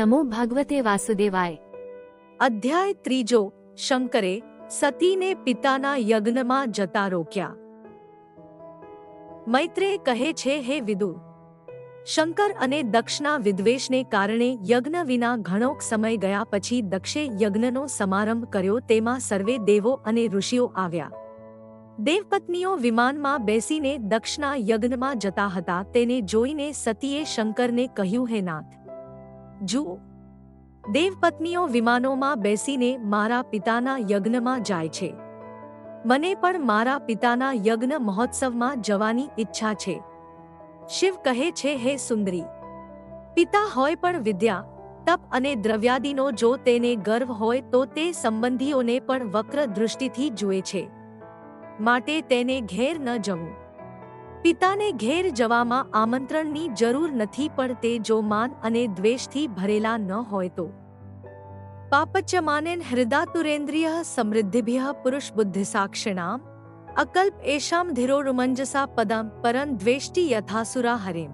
નમો ભગવતે વાસુદેવાય અધ્યાય ત્રીજો શંકરે સતીને પિતાના યજ્ઞમાં જતા રોક્યા મૈત્રે કહે છે હે વિદુ શંકર અને દક્ષના વિદ્વેષને કારણે યજ્ઞ વિના ઘણોક સમય ગયા પછી દક્ષે યજ્ઞનો સમારંભ કર્યો તેમાં સર્વે દેવો અને ઋષિઓ આવ્યા દેવપત્નીઓ વિમાનમાં બેસીને દક્ષના યજ્ઞમાં જતા હતા તેને જોઈને સતીએ શંકરને કહ્યું હે નાથ જુઓ. દેવપત્નીઓ વિમાનોમાં બેસીને મારા પિતાના યજ્ઞમાં જાય છે. મને પણ મારા પિતાના યજ્ઞ મહોત્સવમાં જવાની ઈચ્છા છે. શિવ કહે છે, હે સુંદરી, પિતા હોય પણ વિદ્યા, તપ અને દ્રવ્યાદિનો જો તેને ગર્વ હોય તો તે સંબંધીઓને પણ વક્ર દૃષ્ટિથી જુએ છે. માટે તેને ઘેર ન જવું. પિતાને ઘેર જવામાં આમંત્રણની જરૂર નથી પણ તે જો માન અને દ્વેષથી ભરેલા ન હોય તો. પાપચ્યમાનેન હૃદાતુરેન્દ્રિય સમૃદ્ધિભ્ય પુરુષ બુદ્ધિસાક્ષિણામ અકલ્પ એશામ ધીરોરુમંજસા પદમ પરં દ્વેષ્ટિ યથાસુરા હરેમ.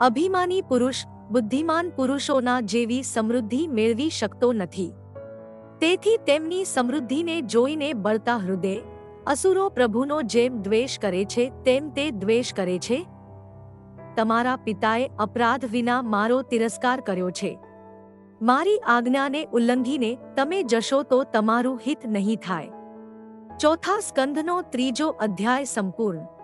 અભિમાની પુરુષ, બુદ્ધિમાન પુરુષોના જેવી સમૃદ્ધિ મેળવી શકતો નથી. તેથી તેમની સમૃદ્ધિને જોઈને બળતા હૃદય અસુરો પ્રભુનો જેમ દ્વેષ કરે છે, તેમ તે દ્વેષ કરે છે? તમારા પિતાએ અપરાધ વિના મારો તિરસ્કાર કર્યો છે. મારી આજ્ઞાને ઉલ્લંઘીને તમે જશો તો તમારું હિત નહીં થાય. ચોથા સ્કંધનો ત્રીજો અધ્યાય સંપૂર્ણ.